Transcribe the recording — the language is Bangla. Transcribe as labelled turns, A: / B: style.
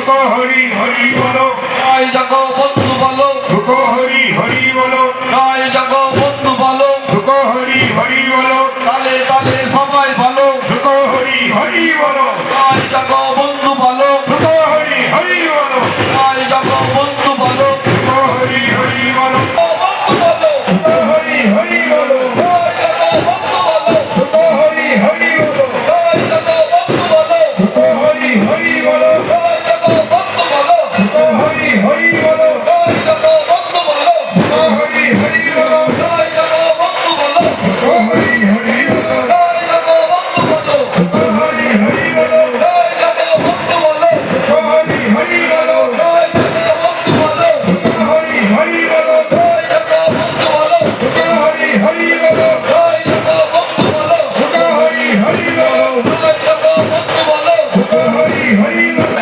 A: ঢুক হরি হরি বলো। জয় জাগো বন্ধু বলো। ঢুক হরি হরি বলো। জয় জাগো বন্ধু বলো। ঢুক হরি হরি বলো। তালে তালে বন্ধু বলো। ঢুক হরি হরি বলো। জয় জাগো হরি হরি